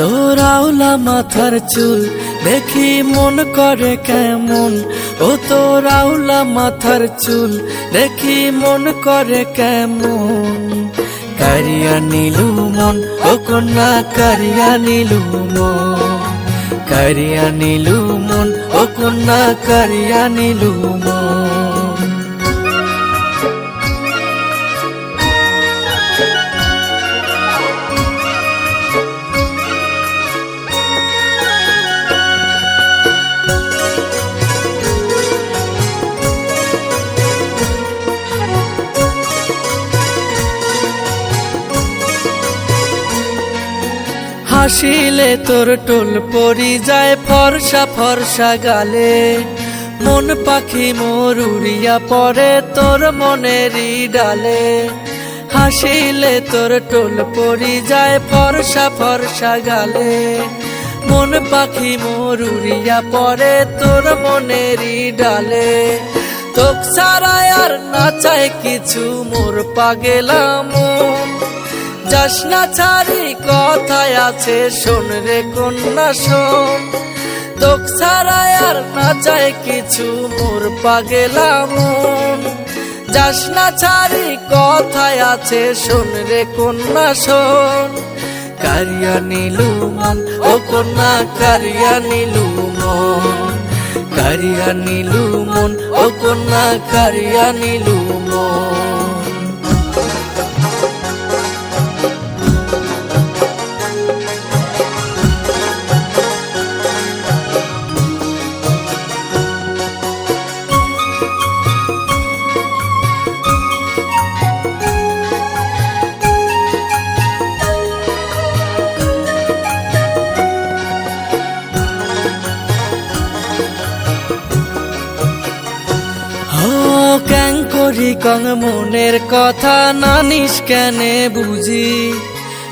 রাউলা মাথার চুল, দেখি মন করে কেমন। ও তো রাউলা মাথার চুল, দেখি মন করে কেমন। কারিয়া নীলু মন, ও কন্যা কারিয়া নীলু মন। কারিয়া নীলু মন, ও কন্যা কারিয়া নীলু মন। হাসিলে তোর টোল পরি যায় ফর্সা ফর্সা গালে। মন পাখি মোর উড়িয়া পড়ে তোর মনেরই ডালে। হাসিলে তোর টোল পরি যায় ফর্সা ফর্সা গালে। মন পাখি মোর উড়িয়া পড়ে তোর মনেরই ডালে। তোক সারায় আর না চায় কিছু, মোর পাগেলা মন যাস না ছাড়ি কথায় আছে, শোন রে কন্যা, শোন। তোক ছাড়াই আর না চাই কিছু, মোর পাগেলা মন। যাস না ছাড়ি কথায় আছে, শোন রে কন্যা, শোন। কারিয়া নীলু মন, ও কন্যা, কারিয়া নীলু মন। কারিয়া নীলু মন, ও কন্যা, কারিয়া নীলু মন। করি কং মনের কথা নানিস কেনে বুঝি?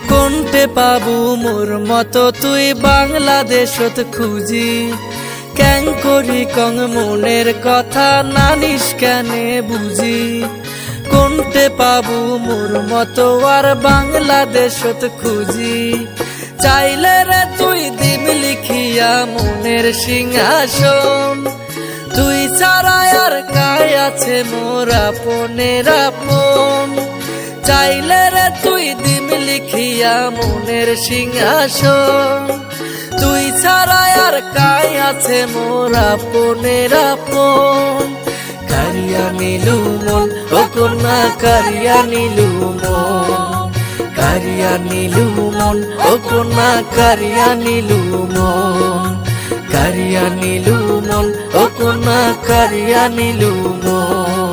কোনটে পাবু মোর মতো তুই বাংলাদেশত খুঁজি? ক্যাং করি কং মনের কথা নানিস কেনে বুঝি? কোনটে পাবু মোর মতো আর বাংলাদেশত খুঁজি? চাইলে রে তুই দিম লিখিয়া মনের সিংহাসন। তুই ছাড়া আর কায় আছে মোর আপনের আপন? চাইলে রে তুই দিম লিখিয়া মনের সিংহাসন। তুই ছাড়া আর কায় আছে মোর আপনের আপন? কারিয়া নীলু মন, ও কন্যা কারিয়া নীলু মন। কারিয়া নীলু মন, ও কন্যা কারিয়া নীলু মন। কারিয়া নীলু মন কারিয়া নীলু মন